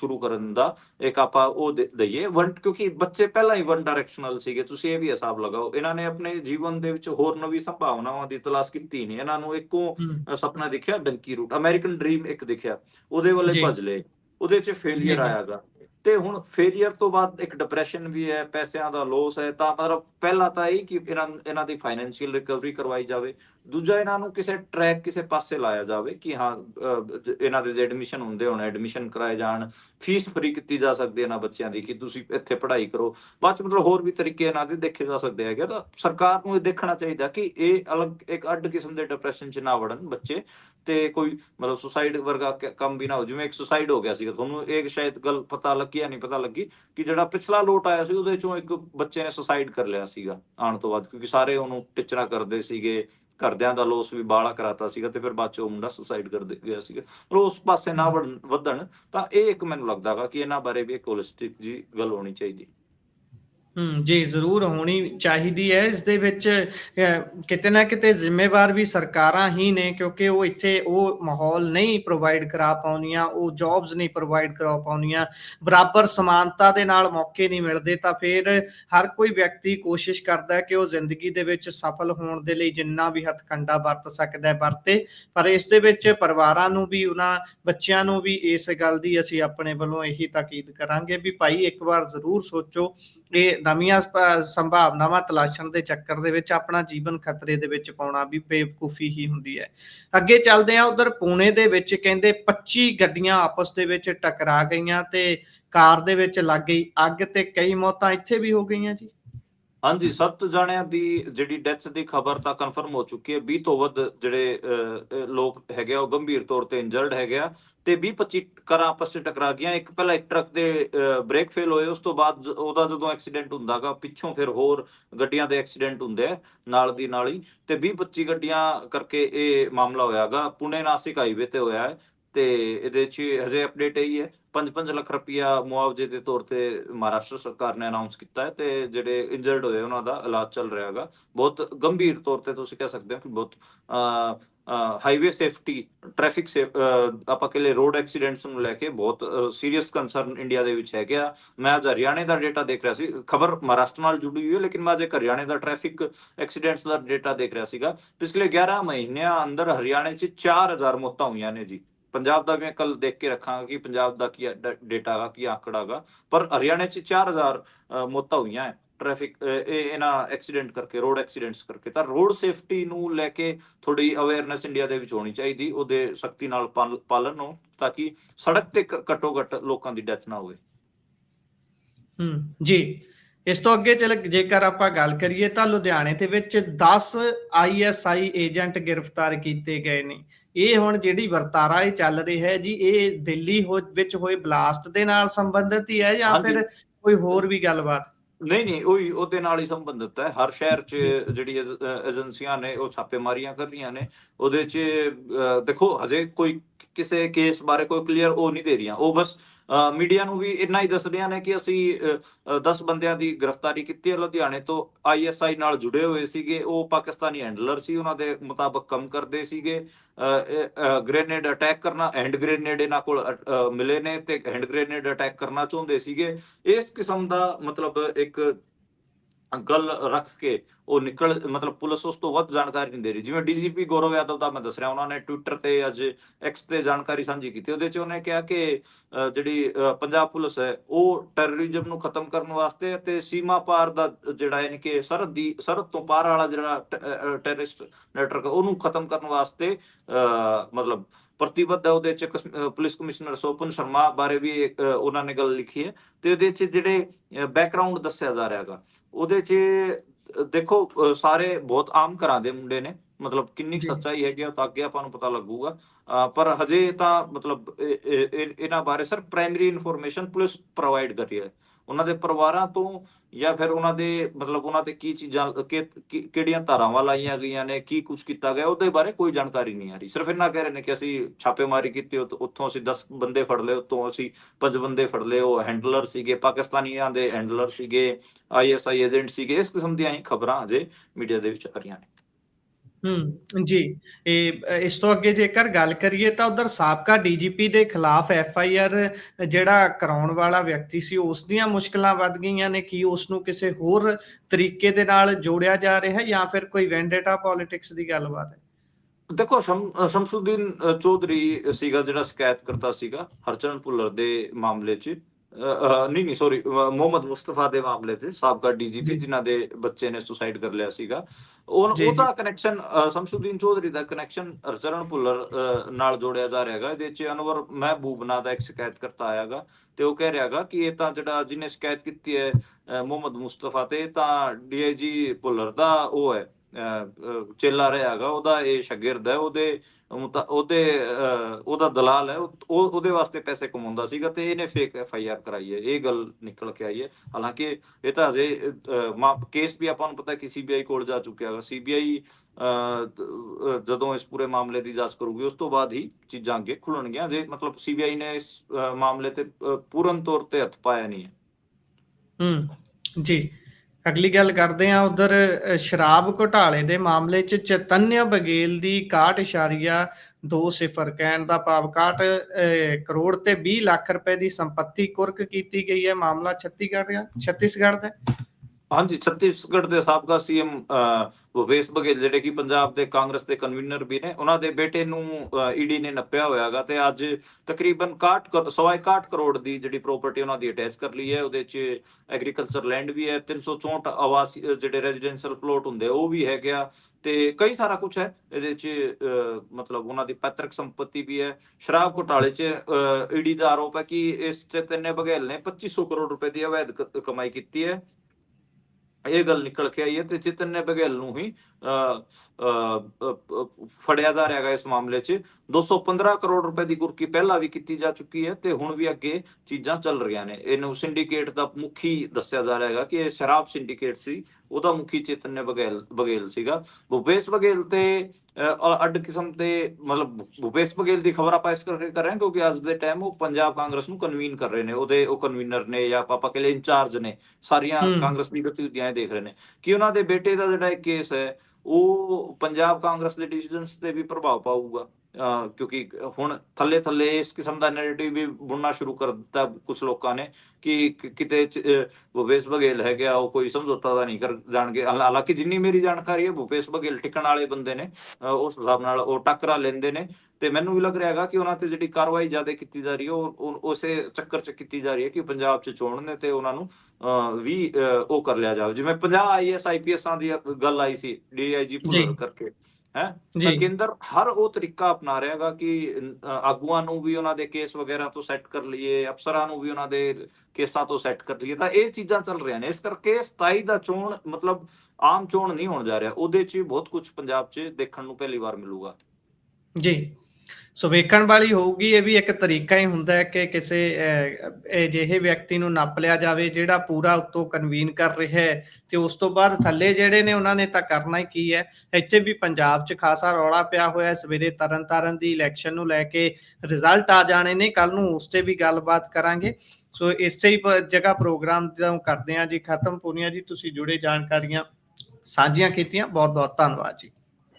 ਸ਼ੁਰੂ ਕਰਨ ਦਾ ਇੱਕ ਆਪਾਂ ਉਹ ਦਈਏ। ਵਨ ਕਿਉਂਕਿ ਬੱਚੇ ਪਹਿਲਾਂ ਹੀ ਵਨ ਡਾਇਰੈਕਸ਼ਨਲ ਸੀਗੇ ਤੁਸੀਂ ਇਹ ਵੀ ਹਿਸਾਬ ਲਗਾਓ। ਇਹਨਾਂ ਨੇ ਆਪਣੇ ਜੀਵਨ ਦੇ ਵਿੱਚ ਹੋਰ ਨਵੀਂ ਸੰਭਾਵਨਾਵਾਂ ਦੀ ਤਲਾਸ਼ ਕੀਤੀ ਨਹੀਂ। ਇਹਨਾਂ ਨੂੰ ਇੱਕੋ ਸੁਪਨਾ ਦਿਖਿਆ ਡੰਕੀ ਰੂਟ। ਅਮਰੀਕਨ ਡ੍ਰੀਮ ਇੱਕ ਦਿਖਿਆ। ਉਹਦੇ ਵੱਲੇ। ਭੱਜ ਲਏ। ਉਹਦੇ 'ਚ ਫੇਲਿਅਰ। ਆਇਆਗਾ ਤੇ ਹੁਣ ਫੇਲਿਅਰ ਤੋਂ ਬਾਅਦ ਇੱਕ ਡਿਪਰੈਸ਼ਨ ਵੀ ਹੈ, ਪੈਸਿਆਂ ਦਾ ਲੋਸ ਹੈ, ਤਾਂ ਮਤਲਬ ਪਹਿਲਾ ਤਾਂ ਇਹ ਕਿ ਇਹਨਾਂ ਇਹਨਾਂ ਦੀ ਫਾਈਨੈਂਸ਼ੀਅਲ ਰਿਕਵਰੀ ਕਰਵਾਈ ਜਾਵੇ। ਦੂਜਾ ਇਹਨਾਂ ਨੂੰ ਕਿਸੇ ਟਰੈਕ ਕਿਸੇ ਪਾਸੇ ਲਾਇਆ ਜਾਵੇ ਕਿ ਹਾਂ ਇਹਨਾਂ ਦੇ ਐਡਮਿਸ਼ਨ ਹੁੰਦੇ ਹੋਣ ਐਡਮਿਸ਼ਨ ਕਰਾਏ ਜਾਣ ਫੀਸ ਫਰੀ ਕੀਤੀ ਜਾ ਸਕਦੀ ਹੈ ਇਹਨਾਂ ਬੱਚਿਆਂ ਦੀ ਕਿ ਤੁਸੀਂ ਇੱਥੇ ਪੜ੍ਹਾਈ ਕਰੋ। ਬਾਅਦ ਚ ਮਤਲਬ ਹੋਰ ਵੀ ਤਰੀਕੇ ਇਹਨਾਂ ਦੇ ਦੇਖੇ ਜਾ ਸਕਦੇ ਹੈਗੇ ਤਾਂ ਸਰਕਾਰ ਨੂੰ ਇਹ ਦੇਖਣਾ ਚਾਹੀਦਾ ਕਿ ਇਹ ਅਲੱਗ, ਇੱਕ ਅੱਡ ਕਿਸਮ ਦੇ ਡਿਪਰੈਸ਼ਨ ਚ ਨਾ ਵੜਨ ਬੱਚੇ ਤੇ ਕੋਈ ਮਤਲਬ ਸੁਸਾਈਡ ਵਰਗਾ ਕੰਮ ਵੀ ਨਾ ਹੋ, ਜਿਵੇਂ ਇੱਕ ਸੁਸਾਈਡ ਹੋ ਗਿਆ ਸੀਗਾ, ਤੁਹਾਨੂੰ ਇਹ ਸ਼ਾਇਦ ਗੱਲ ਪਤਾ ਲੱਗੀ ਜਾਂ ਨਹੀਂ ਪਤਾ ਲੱਗੀ ਕਿ ਜਿਹੜਾ ਪਿਛਲਾ ਲੋਟ ਆਇਆ ਸੀ ਉਹਦੇ ਚੋਂ ਇੱਕ ਬੱਚੇ ਨੇ ਸੁਸਾਈਡ ਕਰ ਲਿਆ ਸੀਗਾ ਆਉਣ ਤੋਂ ਬਾਅਦ ਕਿਉਂਕਿ ਸਾਰੇ ਉਹਨੂੰ ਟਿਚਰਾ ਕਰਦੇ ਸੀਗੇ ਘਰਦਿਆਂ ਦਾ ਲੋਸ ਵੀ ਬਾਲਾ ਕਰਾਤਾ ਸੀਗਾ ਤੇ ਫਿਰ ਬਾਅਦ ਚ ਉਹ ਮੁੰਡਾ ਸੁਸਾਈਡ ਕਰ ਗਿਆ ਸੀਗਾ। ਪਰ ਉਸ ਪਾਸੇ ਨਾ ਵਧਣ ਤਾਂ ਇਹ ਇੱਕ ਮੈਨੂੰ ਲੱਗਦਾਗਾ ਕਿ ਇਹਨਾਂ ਬਾਰੇ ਵੀ ਇੱਕ ਹੋਲਿਸਟਿਕ ਜੀ ਗੱਲ ਹੋਣੀ ਚਾਹੀਦੀ। ਹੂੰ ਜੀ ਜ਼ਰੂਰ ਹੋਣੀ ਚਾਹੀਦੀ ਹੈ। ਇਸ ਦੇ ਵਿੱਚ ਅਹ, ਕਿਤੇ ਨਾ ਕਿਤੇ ਜ਼ਿੰਮੇਵਾਰ ਵੀ ਸਰਕਾਰਾਂ ਹੀ ਨੇ ਕਿਉਂਕਿ ਉਹ ਇੱਥੇ ਉਹ ਮਾਹੌਲ ਨਹੀਂ ਪ੍ਰੋਵਾਈਡ ਕਰਾ ਪਾਉਂਦੀਆਂ ਉਹ ਜੌਬਸ ਨਹੀਂ ਪ੍ਰੋਵਾਈਡ ਕਰਾ ਪਾਉਂਦੀਆਂ। ਬਰਾਬਰ ਸਮਾਨਤਾ ਦੇ ਨਾਲ ਮੌਕੇ ਨਹੀਂ ਮਿਲਦੇ ਤਾਂ ਫਿਰ ਹਰ ਕੋਈ ਵਿਅਕਤੀ ਕੋਸ਼ਿਸ਼ ਕਰਦਾ ਹੈ ਕਿ ਉਹ ਜ਼ਿੰਦਗੀ ਦੇ ਵਿੱਚ ਸਫਲ ਹੋਣ ਦੇ ਲਈ ਜਿੰਨਾ ਵੀ ਹੱਥਕੰਡਾ ਵਰਤ ਸਕਦਾ ਹੈ ਵਰਤੇ। ਪਰ ਇਸ ਦੇ ਵਿੱਚ ਪਰਿਵਾਰਾਂ ਨੂੰ ਵੀ ਉਹਨਾਂ ਬੱਚਿਆਂ ਨੂੰ ਵੀ ਇਸ ਗੱਲ ਦੀ ਅਸੀਂ ਆਪਣੇ ਵੱਲੋਂ ਇਹੀ ਤਾਕੀਦ ਕਰਾਂਗੇ ਵੀ ਭਾਈ ਇੱਕ ਵਾਰ ਜ਼ਰੂਰ ਸੋਚੋ ਇਹ ਨਵੀਆਂ ਸੰਭਾਵਨਾਵਾਂ ਤਲਾਸ਼ਣ ਦੇ ਚੱਕਰ ਦੇ ਵਿੱਚ ਆਪਣਾ ਜੀਵਨ ਖਤਰੇ ਦੇ ਵਿੱਚ ਪਾਉਣਾ ਵੀ ਬੇਵਕੂਫੀ ਹੀ ਹੁੰਦੀ ਹੈ। ਅੱਗੇ ਚੱਲਦੇ ਆ ਉਧਰ ਪੂਨੇ ਦੇ ਵਿੱਚ ਕਹਿੰਦੇ 25 ਗੱਡੀਆਂ ਆਪਸ ਦੇ ਵਿੱਚ ਟਕਰਾ ਗਈਆਂ ਤੇ ਕਾਰ ਦੇ ਵਿੱਚ ਲੱਗ ਗਈ ਅੱਗ ਤੇ ਕਈ ਮੌਤਾਂ ਇੱਥੇ ਵੀ ਹੋ ਗਈਆਂ ਜੀ। ਹਾਂਜੀ ਸੱਤ ਜਣਿਆਂ ਦੀ ਜਿਹੜੀ ਡੈਥ ਦੀ ਖਬਰ ਤਾਂ ਕਨਫਰਮ ਹੋ ਚੁੱਕੀ ਹੈ। 20 ਤੋਂ ਵੱਧ ਜਿਹੜੇ ਲੋਕ ਹੈਗੇ ਉਹ ਗੰਭੀਰ ਤੌਰ ਤੇ ਇੰਜਰਡ ਹੈਗੇ ਆ ਤੇ 20 25 ਕਾਰਾਂ ਆਪਸ ਵਿੱਚ ਟਕਰਾ ਗਈਆਂ। ਇੱਕ ਪਹਿਲਾਂ ਇੱਕ ਟਰੱਕ ਦੇ ਬ੍ਰੇਕ ਫੇਲ ਹੋਏ, ਉਸ ਤੋਂ ਬਾਅਦ ਉਹਦਾ ਜਦੋਂ ਐਕਸੀਡੈਂਟ ਹੁੰਦਾਗਾ, ਪਿੱਛੋਂ ਫਿਰ ਹੋਰ ਗੱਡੀਆਂ ਦੇ ਐਕਸੀਡੈਂਟ ਹੁੰਦੇ ਆ, ਨਾਲ ਦੀ ਨਾਲ ਹੀ। ਤੇ 20 25 ਗੱਡੀਆਂ ਕਰਕੇ ਇਹ ਮਾਮਲਾ ਹੋਇਆਗਾ। ਪੁਣੇ ਨਾਸਿਕ ਹਾਈਵੇ ਤੇ ਹੋਇਆ ਹੈ। ਤੇ ਇਹਦੇ 'ਚ ਹਜੇ ਅਪਡੇਟ ਇਹੀ ਹੈ 5-5 ਲੱਖ ਰੁਪਇਆ ਮੁਆਵਜ਼ੇ ਦੇ ਤੌਰ ਤੇ ਮਹਾਰਾਸ਼ਟਰ ਸਰਕਾਰ ਨੇ ਅਨਾਉਂਸ ਕੀਤਾ ਹੈ ਤੇ ਜਿਹੜੇ ਇੰਜਰਡ ਹੋਏ ਉਹਨਾਂ ਦਾ ਇਲਾਜ ਚੱਲ ਰਿਹਾ ਹੈਗਾ। ਬਹੁਤ ਗੰਭੀਰ ਤੌਰ ਤੇ ਤੁਸੀਂ ਕਹਿ ਸਕਦੇ ਹੋ ਕਿ ਬਹੁਤ ਹਾਈਵੇ ਸੇਫਟੀ ਟ੍ਰੈਫਿਕ ਸੇਫ ਆਪਾਂ ਕਹਿੰਦੇ ਰੋਡ ਐਕਸੀਡੈਂਟਸ ਨੂੰ ਲੈ ਕੇ ਬਹੁਤ ਸੀਰੀਅਸ ਕੰਸਰਨ ਇੰਡੀਆ ਦੇ ਵਿੱਚ ਹੈਗੇ ਆ। ਮੈਂ ਅੱਜ ਹਰਿਆਣੇ ਦਾ ਡੇਟਾ ਦੇਖ ਰਿਹਾ ਸੀ, ਖਬਰ ਮਹਾਰਾਸ਼ਟਰ ਨਾਲ ਜੁੜੀ ਹੋਈ ਹੈ, ਲੇਕਿਨ ਮੈਂ ਅੱਜ ਇੱਕ ਹਰਿਆਣੇ ਦਾ ਟ੍ਰੈਫਿਕ ਐਕਸੀਡੈਂਟਸ ਦਾ ਡੇਟਾ ਦੇਖ ਰਿਹਾ ਸੀਗਾ। ਪਿਛਲੇ 11 ਮਹੀਨਿਆਂ ਅੰਦਰ ਹਰਿਆਣੇ 'ਚ 4000 ਮੌਤਾਂ ਹੋਈਆਂ ਨੇ ਜੀ। ਪੰਜਾਬ ਦਾ ਵੀ ਕੱਲ ਦੇਖ ਕੇ ਰੱਖਾਂਗਾ ਕਿ ਪੰਜਾਬ ਦਾ ਕੀ ਡੇਟਾ ਹੈਗਾ ਕੀ ਆંકੜਾ ਹੈਗਾ ਪਰ ਹਰਿਆਣੇ 'ਚ 4000 ਮੌਤਾਂ ਹੋਈਆਂ ਹੈ ਟ੍ਰੈਫਿਕ ਇਹ, ਇਹਨਾਂ ਐਕਸੀਡੈਂਟ ਕਰਕੇ ਰੋਡ ਐਕਸੀਡੈਂਟਸ ਕਰਕੇ। ਤਾਂ ਰੋਡ ਸੇਫਟੀ ਨੂੰ ਲੈ ਕੇ ਥੋੜੀ ਅਵੇਅਰਨੈਸ ਇੰਡੀਆ ਦੇ ਵਿੱਚ ਹੋਣੀ ਚਾਹੀਦੀ, ਉਹਦੇ ਸਖਤੀ ਨਾਲ ਪਾਲ- ਪਾਲਣ ਹੋ ਤਾਂ ਕਿ ਸੜਕ ਤੇ ਘੱਟੋ ਘੱਟ ਲੋਕਾਂ ਦੀ ਡੈਥ ਨਾ ਹੋਵੇ। ਹੂੰ, ਜੀ। ਇਸ ਤੋਂ ਅੱਗੇ ਚੱਲ ਜੇਕਰ ਆਪਾਂ ਗੱਲ ਕਰੀਏ ਤਾਂ ਲੁਧਿਆਣੇ ਦੇ ਵਿੱਚ 10 ਆਈਐਸਆਈ ਏਜੰਟ ਗ੍ਰਿਫਤਾਰ ਕੀਤੇ ਗਏ ਨੇ। ਇਹ ਹੁਣ ਜਿਹੜੀ ਵਰਤਾਰਾ ਇਹ ਚੱਲ ਰਹੀ ਹੈ ਜੀ ਇਹ ਦਿੱਲੀ ਵਿੱਚ ਹੋਏ ਬਲਾਸਟ ਦੇ ਨਾਲ ਸੰਬੰਧਿਤ ਹੀ ਹੈ ਜਾਂ। ਫਿਰ ਕੋਈ ਹੋਰ ਵੀ ਗੱਲਬਾਤ? ਨਹੀਂ ਨਹੀਂ ਉਹੀ ਉਹਦੇ ਨਾਲ ਹੀ ਸੰਬੰਧਿਤ ਹੈ। ਹਰ ਸ਼ਹਿਰ 'ਚ ਜਿਹੜੀ ਏਜੰਸੀਆਂ ਨੇ ਉਹ ਛਾਪੇਮਾਰੀਆਂ ਕਰ ਰਹੀਆਂ ਨੇ। ਉਹਦੇ 'ਚ ਦੇਖੋ ਹਜੇ ਕੋਈ ਕਿਸੇ ਕੇਸ ਬਾਰੇ ਕੋਈ ਕਲੀਅਰ ਉਹ ਨਹੀਂ ਦੇ ਰਹੀਆਂ। ਉਹ ਬਸ ਮੀਡੀਆ ਨੂੰ ਵੀ ਇੰਨਾ ਹੀ ਦੱਸ ਨੇ ਕਿ ਅਸੀਂ 10 ਬੰਦਿਆਂ ਦੀ ਗ੍ਰਿਫਤਾਰੀ ਕੀਤੀ ਹੈ। ਲੁਧਿਆਣੇ ਤੋਂ ਆਈਐਸਆਈ ਨਾਲ ਜੁੜੇ ਹੋਏ ਸੀਗੇ। ਉਹ ਪਾਕਿਸਤਾਨੀ ਹੈਂਡਲਰ ਸੀ। ਉਹਨਾਂ ਦੇ ਮੁਤਾਬਕ ਕੰਮ ਕਰਦੇ ਸੀਗੇ। ਗ੍ਰੇਨੇਡ ਅਟੈਕ ਕਰਨਾ ਹੈਂਡ ਗ੍ਰੇਨੇਡ ਇਹਨਾਂ ਕੋਲ ਮਿਲੇ ਨੇ ਤੇ ਹੈਂਡ ਗ੍ਰੇਨੇਡ ਅਟੈਕ ਕਰਨਾ ਚਾਹੁੰਦੇ ਸੀਗੇ। ਇਸ ਕਿਸਮ ਦਾ ਮਤਲਬ ਇੱਕ ਗੱਲ ਰੱਖ ਕੇ ਉਹ ਨਿਕਲ ਮਤਲਬ ਪੁਲਿਸ ਉਸ ਤੋਂ ਵੱਧ ਜਾਣਕਾਰੀ ਨਹੀਂ ਦੇ ਰਹੀ। ਜਿਵੇਂ ਡੀਜੀਪੀ ਗੌਰਵ ਯਾਦਵ ਦਾ ਮੈਂ ਦੱਸ ਰਿਹਾ ਉਹਨਾਂ ਨੇ ਟਵਿੱਟਰ ਤੇ ਅੱਜ ਐਕਸ ਤੇ ਜਾਣਕਾਰੀ ਸਾਂਝੀ ਕੀਤੀ। ਉਹਦੇ 'ਚ ਉਹਨੇ ਕਿਹਾ ਕਿ ਜਿਹੜੀ ਪੰਜਾਬ ਪੁਲਿਸ ਹੈ ਉਹ ਟੈਰਰਿਜ਼ਮ ਨੂੰ ਖਤਮ ਕਰਨ ਵਾਸਤੇ ਅਤੇ ਸੀਮਾ ਪਾਰ ਦਾ ਜਿਹੜਾ ਯਾਨੀ ਕਿ ਸਰਹੱਦ ਦੀ ਸਰਹੱਦ ਤੋਂ ਪਾਰ ਵਾਲਾ ਜਿਹੜਾ ਟੈਰਰਿਸਟ ਨੈਟਵਰਕ ਉਹਨੂੰ ਖਤਮ ਕਰਨ ਵਾਸਤੇ ਅ, ਮਤਲਬ ਪ੍ਰਤੀਬੱਧ ਹੈ ਉਹਦੇ ਚ ਪੁਲਿਸ ਕਮਿਸ਼ਨਰ ਸੋਪਨ ਸ਼ਰਮਾ ਬਾਰੇ ਵੀ ਉਹਨਾਂ ਨੇ ਗੱਲ ਲਿਖੀ ਹੈ ਤੇ ਉਹਦੇ ਚ ਜਿਹੜੇ ਬੈਕਗ੍ਰਾਉਂਡ ਦੱਸਿਆ ਜਾ ਰਿਹਾ ਹੈਗਾ ਉਹਦੇ ਚ ਦੇਖੋ ਸਾਰੇ ਬਹੁਤ ਆਮ ਘਰਾਂ ਦੇ ਮੁੰਡੇ ਨੇ ਮਤਲਬ ਕਿੰਨੀ ਕੁ। ਸੱਚਾਈ ਹੈਗੀ ਆ ਉਹ ਤਾਂ ਅੱਗੇ ਆਪਾਂ ਨੂੰ ਪਤਾ ਲੱਗੂਗਾ ਪਰ ਹਜੇ ਤਾਂ ਮਤਲਬ ਇਹ- ਇਹ- ਇਹ- ਇਹਨਾਂ ਬਾਰੇ sir primary information police provide ਕਰ ਰਹੀ ਹੈ ਉਹਨਾਂ ਦੇ ਪਰਿਵਾਰਾਂ ਤੋਂ ਜਾਂ ਫਿਰ ਉਹਨਾਂ ਦੇ ਮਤਲਬ ਉਹਨਾਂ ਤੇ ਕੀ ਚੀਜ਼ਾਂ ਕਿਹੜੀਆਂ ਧਾਰਾਵਾਂ ਲਾਈਆਂ ਗਈਆਂ ਨੇ, ਕੀ ਕੁਝ ਕੀਤਾ ਗਿਆ, ਉਹਦੇ ਬਾਰੇ ਕੋਈ ਜਾਣਕਾਰੀ ਨਹੀਂ ਆ ਰਹੀ। ਸਿਰਫ ਇਹਨਾਂ ਕਹਿ ਰਹੇ ਨੇ ਕਿ ਅਸੀਂ ਛਾਪੇਮਾਰੀ ਕੀਤੀ ਉੱਥੋਂ ਅਸੀਂ 10 ਬੰਦੇ ਫੜ ਲਏ ਉੱਥੋਂ ਅਸੀਂ ਪੰਜ ਬੰਦੇ ਫੜ ਲਏ, ਉਹ ਹੈਂਡਲਰ ਸੀਗੇ, ਪਾਕਿਸਤਾਨੀਆਂ ਦੇ ਹੈਂਡਲਰ ਸੀਗੇ ਆਈਐਸਆਈ ਏਜੰਟ ਸੀਗੇ, ਇਸ ਕਿਸਮ ਦੀਆਂ ਹੀ ਖਬਰਾਂ ਅਜੇ ਮੀਡੀਆ ਦੇ ਵਿੱਚ ਆ ਰਹੀਆਂ ਨੇ। ਹੂੰ, ਜੀ। ਇਹ ਇਸ ਤੋਂ ਅੱਗੇ ਜੇਕਰ ਗੱਲ ਕਰੀਏ ਤਾਂ ਉਧਰ ਸਾਬਕਾ ਡੀਜੀਪੀ ਦੇ ਖਿਲਾਫ ਐਫ ਆਈ ਆਰ ਜਿਹੜਾ ਕਰਾਉਣ ਵਾਲਾ ਵਿਅਕਤੀ ਸੀ, ਉਸ ਦੀਆਂ ਮੁਸ਼ਕਲਾਂ ਵੱਧ ਗਈਆਂ ਨੇ। ਕੀ ਉਸ ਨੂੰ ਕਿਸੇ ਹੋਰ ਤਰੀਕੇ ਦੇ ਨਾਲ ਜੋੜਿਆ ਜਾ ਰਿਹਾ ਹੈ ਜਾਂ ਫਿਰ ਕੋਈ ਵੈਂਡੇਟਾ ਪੋਲਿਟਿਕਸ ਦੀ ਗੱਲਬਾਤ ਹੈ? ਦੇਖੋ ਸ਼ਮਸੁਦੀਨ ਚੌਧਰੀ ਸੀਗਾ ਜਿਹੜਾ ਸ਼ਿਕਾਇਤ ਕਰਤਾ ਸੀਗਾ, ਹਰਚਰਨ ਭੁੱਲਰ ਦੇ ਮਾਮਲੇ 'ਚ। ਨਹੀਂ ਨਹੀਂ ਸੌਰੀ ਮੁਹੰਮਦ ਮੁਸਤਫਾ ਦੇ ਮਾਮਲੇ 'ਚ ਸਾਬਕਾ ਡੀਜੀਪੀ। ਜਿਨ੍ਹਾਂ ਦੇ ਬੱਚੇ ਨੇ ਸੁਸਾਈਡ ਕਰ ਲਿਆ ਸੀਗਾ। ਉਹ ਉਹਦਾ ਕਨੈਕਸ਼ਨ ਸ਼ਮਸੁਦੀਨ ਚੌਧਰੀ ਦਾ ਕਨੈਕਸ਼ਨ ਹਰਚਰਨ ਭੁੱਲਰ ਅ, ਨਾਲ ਜੋੜਿਆ ਜਾ ਰਿਹਾ ਹੈਗਾ। ਇਹਦੇ 'ਚ ਅਨਵਰ ਮਹਿਬੂਬ ਨਾਂ ਦਾ ਇੱਕ ਸ਼ਿਕਾਇਤ ਕਰਤਾ ਆਇਆਗਾ ਤੇ ਉਹ ਕਹਿ ਰਿਹਾਗਾ ਕਿ ਇਹ ਤਾਂ ਜਿਹੜਾ ਜਿਹਨੇ ਸ਼ਿਕਾਇਤ ਕੀਤੀ ਹੈ ਮੁਹੰਮਦ ਮੁਸਤਫਾ ਤੇ ਤਾਂ ਡੀਆਈਜੀ ਭੁੱਲਰ ਦਾ ਉਹ ਹੈ। ਚੇਲਾ ਰਿਹਾ ਹੈਗਾ, ਉਹਦਾ ਇਹ ਸ਼ਾਗਿਰਦ ਹੈ, ਉਹਦੇ ਉਹਦੇ ਉਹਦਾ ਦਲਾਲ ਹੈ, ਉਹ ਉਹਦੇ ਵਾਸਤੇ ਪੈਸੇ ਕਮਾਉਂਦਾ ਸੀਗਾ ਤੇ ਇਹਨੇ ਫੇਕ ਐਫ ਆਈ ਆਰ ਕਰਾਈ ਹੈ, ਇਹ ਗੱਲ ਨਿਕਲ ਕੇ ਆਈ ਹੈ। ਹਾਲਾਂਕਿ ਇਹ ਤਾਂ ਅਜੇ ਕੇਸ ਵੀ ਆਪਾਂ ਨੂੰ ਪਤਾ ਕਿ ਸੀਬੀਆਈ ਕੋਲ ਜਾ ਚੁੱਕਿਆ ਹੈ ਸੀਬੀਆਈ ਜਦੋਂ ਇਸ ਪੂਰੇ ਮਾਮਲੇ ਦੀ ਜਾਂਚ ਕਰੂਗੀ, ਉਸ ਤੋਂ ਬਾਅਦ ਹੀ ਚੀਜ਼ਾਂ ਅੱਗੇ ਖੁੱਲਣਗੀਆਂ। ਜੇ ਮਤਲਬ ਸੀਬੀਆਈ ਨੇ ਇਸ ਮਾਮਲੇ ਤੇ ਪੂਰਨ ਤੌਰ ਤੇ ਹੱਥ ਪਾਇਆ ਨਹੀਂ ਹੈ। ਹੂੰ, ਜੀ। ਅਗਲੀ ਗੱਲ ਕਰਦੇ ਹਾਂ, ਉਧਰ ਸ਼ਰਾਬ ਘੁਟਾਲੇ ਦੇ ਮਾਮਲੇ 'ਚ ਚੈਤਨਯ ਬਗੇਲ ਦੀ 61.2 ਸਿਫਰ ਕਹਿਣ ਦਾ ਭਾਵ 61 ਕਰੋੜ ਤੇ 20 ਲੱਖ ਰੁਪਏ ਦੀ ਸੰਪਤੀ ਕੁਰਕ ਕੀਤੀ ਗਈ ਹੈ। ਮਾਮਲਾ ਛੱਤੀਗੜ੍ਹ ਦਾ, ਛੱਤੀਸਗੜ੍ਹ ਦਾ। ਹਾਂਜੀ, ਛੱਤੀਸਗੜ੍ਹ ਦੇ ਸਾਬਕਾ ਸੀਐਮ ਭੁਪੇਸ਼ ਬਘੇਲ, ਜਿਹੜੇ ਕਿ ਪੰਜਾਬ ਦੇ ਕਾਂਗਰਸ ਦੇ ਕਨਵੀਨਰ ਵੀ ਨੇ, ਉਹਨਾਂ ਦੇ ਬੇਟੇ ਨੂੰ ਈਡੀ ਨੇ ਨੱਪਿਆ ਹੋਇਆਗਾ ਤੇ ਅੱਜ ਤਕਰੀਬਨ 61 61 ਕਰੋੜ ਦੀ ਜਿਹੜੀ ਪ੍ਰਾਪਰਟੀ ਉਹਨਾਂ ਦੀ ਅਟੈਚ ਕਰ ਲਈ ਹੈ, ਉਹਦੇ 'ਚ ਐਗਰੀਕਲਚਰ ਲੈਂਡ ਵੀ ਹੈ 364 ਆਵਾਸੀ ਜਿਹੜੇ ਰੈਜ਼ੀਡੈਂਸ਼ੀਅਲ ਪਲੋਟ ਹੁੰਦੇ ਉਹ ਵੀ ਹੈਗੇ ਆ, ਤੇ ਕਈ ਸਾਰਾ ਕੁਝ ਹੈ, ਇਹਦੇ 'ਚ ਮਤਲਬ ਉਹਨਾਂ ਦੀ ਪੈਤਰਕ ਸੰਪਤੀ ਵੀ ਹੈ, ਸ਼ਰਾਬ ਘੁਟਾਲੇ 'ਚ ਈਡੀ ਦਾ ਆਰੋਪ ਹੈ ਕਿ ਇਸ 'ਚ ਤਿੰਨੇ ਬਘੇਲ ਨੇ 2500 ਕਰੋੜ ਰੁਪਏ ਦੀ ਅਵੈਧ ਕਮਾਈ ਕੀਤੀ ਹੈ ਇਹ ਗੱਲ ਨਿਕਲ ਕੇ ਆਈ ਹੈ ਤੇ ਚਿਤਨ ਨੇ ਬਘੇਲ ਨੂੰ ਹੀ ਅਹ, ਅਹ, ਫੜਿਆ ਜਾ ਰਿਹਾ ਹੈਗਾ ਇਸ ਮਾਮਲੇ 'ਚ। 215 ਕਰੋੜ ਰੁਪਏ ਦੀ ਗੁਰਕੀ ਪਹਿਲਾਂ ਵੀ ਕੀਤੀ ਜਾ ਚੁੱਕੀ ਹੈ ਤੇ ਹੁਣ ਵੀ ਅੱਗੇ ਚੀਜ਼ਾਂ ਚੱਲ ਰਹੀਆਂ ਨੇ। ਇਹਨੂੰ ਸਿੰਡੀਕੇਟ ਦਾ ਮੁਖੀ ਦੱਸਿਆ ਜਾ ਰਿਹਾ ਹੈਗਾ ਕਿ ਇਹ ਸ਼ਰਾਬ ਸਿੰਡੀਕੇਟ ਸੀ। ਉਹਦਾ ਮੁਖੀ ਚੇਤਨ ਨੇ ਬਘੇਲ ਬਘੇਲ ਸੀਗਾ। ਭੁਪੇਸ਼ ਬਘੇਲ ਤੇ ਅੱਡ ਕਿਸਮ ਦੇ ਮਤਲਬ ਭੁਪੇਸ਼ ਬਘੇਲ ਦੀ ਖਬਰ ਆਪਾਂ ਇਸ ਕਰਕੇ ਕਰ ਰਹੇ ਹਾਂ ਕਿਉਂਕਿ ਅੱਜ ਦੇ ਟਾਈਮ ਉਹ ਪੰਜਾਬ ਕਾਂਗਰਸ ਨੂੰ ਕਨਵੀਨ ਕਰ ਰਹੇ ਨੇ। ਉਹਦੇ ਉਹ ਕਨਵੀਨਰ ਨੇ ਜਾਂ ਆਪਾਂ ਕੇ ਲਈ ਇੰਚਾਰਜ ਨੇ। ਸਾਰੀਆਂ। ਕਾਂਗਰਸ ਦੀ ਗਤੀਵਿਧੀਆਂ ਦੇਖ ਰਹੇ ਨੇ। ਕਿ ਉਹਨਾਂ ਦੇ ਬੇਟੇ ਦਾ ਜਿਹੜਾ ਇੱਕ ਕੇਸ ਹੈ ਉਹ ਪੰਜਾਬ ਕਾਂਗਰਸ ਦੇ ਡਿਸੀਜਨਸ ਤੇ ਵੀ ਪ੍ਰਭਾਵ ਪਾਊਗਾ। ਕਿਉਂਕਿ ਹੁਣ ਥੱਲੇ ਥੱਲੇ ਇਸ ਕਿਸਮ ਦਾ ਨੈਰੇਟਿਵ ਵੀ ਬੁਣਨਾ ਸ਼ੁਰੂ ਕਰ ਦਿੱਤਾ ਕੁਝ ਲੋਕਾਂ ਨੇ ਕਿ ਕਿ- ਕਿਤੇ ਭੁਪੇਸ਼ ਬਘੇਲ ਹੈਗੇ ਆ ਉਹ ਕੋਈ ਸਮਝੌਤਾ ਦਾ ਨਹੀਂ ਕਰ ਜਾਣਗੇ। ਹਾਲਾ- ਹਾਲਾਂਕਿ ਜਿੰਨੀ ਮੇਰੀ ਜਾਣਕਾਰੀ ਹੈ ਭੁਪੇਸ਼ ਬਘੇਲ ਟਿਕਣ ਵਾਲੇ ਬੰਦੇ ਨੇ ਉਸ ਹਿਸਾਬ ਨਾਲ ਉਹ ਟੱਕਰਾ ਲੈਂਦੇ ਨੇ ਤੇ ਮੈਨੂੰ ਵੀ ਲੱਗ ਰਿਹਾ ਹੈਗਾ ਕਿ ਉਹਨਾਂ ਤੇ ਜਿਹੜੀ ਕਾਰਵਾਈ ਜ਼ਿਆਦਾ ਕੀਤੀ ਜਾ ਰਹੀ ਹੈ ਉਹ ਉਸੇ ਚੱਕਰ 'ਚ ਕੀਤੀ ਜਾ ਰਹੀ ਹੈ ਕਿ ਪੰਜਾਬ 'ਚ ਚੋਣ ਨੇ ਤੇ ਉਹਨਾਂ ਨੂੰ ਵੀ ਉਹ ਕਰ ਲਿਆ ਜਾਵੇ। ਜਿਵੇਂ 50 ਆਈਐਸ ਆਈਪੀਐਸਾਂ ਦੀ ਗੱਲ ਆਈ ਸੀ ਡੀਆਈਜੀ ਜੀ। ਕਰਕੇ। ਹੈ। ਕੇਂਦਰ ਹਰ ਉਹ ਤਰੀਕਾ ਅਪਣਾ ਰਿਹਾ ਹੈਗਾ ਕਿ ਆਗੂਆਂ ਨੂੰ ਵੀ ਉਹਨਾਂ ਦੇ ਕੇਸ ਵਗੈਰਾ ਤੋਂ ਸੈੱਟ ਕਰ ਲਈਏ ਅਫਸਰਾਂ ਨੂੰ ਵੀ ਉਹਨਾਂ ਦੇ ਕੇਸਾਂ ਤੋਂ ਸੈੱਟ ਕਰ ਲਈਏ। ਤਾਂ ਇਹ ਚੀਜ਼ਾਂ ਚੱਲ ਰਹੀਆਂ ਨੇ। ਇਸ ਕਰਕੇ 27 ਦਾ ਚੋਣ ਮਤਲਬ ਆਮ ਚੋਣ ਨਹੀਂ ਹੋਣ ਜਾ ਰਿਹਾ। ਉਹਦੇ 'ਚ ਬਹੁਤ ਕੁਝ ਪੰਜਾਬ 'ਚ ਦੇਖਣ ਨੂੰ ਪਹਿਲੀ ਵਾਰ ਮਿਲੂਗਾ। ਜੀ। ਸੋ ਵੇਖਣ ਵਾਲੀ ਹੋਊਗੀ, ਇਹ ਵੀ ਇੱਕ ਤਰੀਕਾ ਹੀ ਹੁੰਦਾ ਹੈ ਕਿ ਕਿਸੇ ਅਜਿਹੇ ਵਿਅਕਤੀ ਨੂੰ ਨੱਪ ਲਿਆ ਜਾਵੇ ਜਿਹੜਾ ਪੂਰਾ ਉੱਤੋਂ ਕਨਵੀਨ ਕਰ ਰਿਹਾ ਹੈ ਤੇ ਉਸ ਤੋਂ ਬਾਅਦ ਥੱਲੇ ਜਿਹੜੇ ਨੇ ਉਹਨਾਂ ਨੇ ਤਾਂ ਕਰਨਾ ਹੀ ਕੀ ਹੈ? ਇੱਥੇ ਵੀ ਪੰਜਾਬ 'ਚ ਖਾਸਾ ਰੌਲਾ ਪਿਆ ਹੋਇਆ ਹੈ, ਸਵੇਰੇ ਤਰਨਤਾਰਨ ਦੀ ਇਲੈਕਸ਼ਨ ਨੂੰ ਲੈ ਕੇ ਰਿਜ਼ਲਟ ਆ ਜਾਣੇ ਨੇ ਕੱਲ ਨੂੰ ਉਸ ਤੇ ਵੀ ਗੱਲਬਾਤ ਕਰਾਂਗੇ। ਸੋ ਇਸੇ ਹੀ ਪ- ਜਗ੍ਹਾ ਪ੍ਰੋਗਰਾਮ ਜਦੋਂ ਕਰਦੇ ਹਾਂ ਜੀ। ਖਤਮ ਪੂਰੀਆਂ ਜੀ, ਤੁਸੀਂ ਜੁੜੇ ਜਾਣਕਾਰੀਆਂ ਸਾਂਝੀਆਂ ਕੀਤੀਆਂ। ਬਹੁਤ ਬਹੁਤ ਧੰਨਵਾਦ ਜੀ।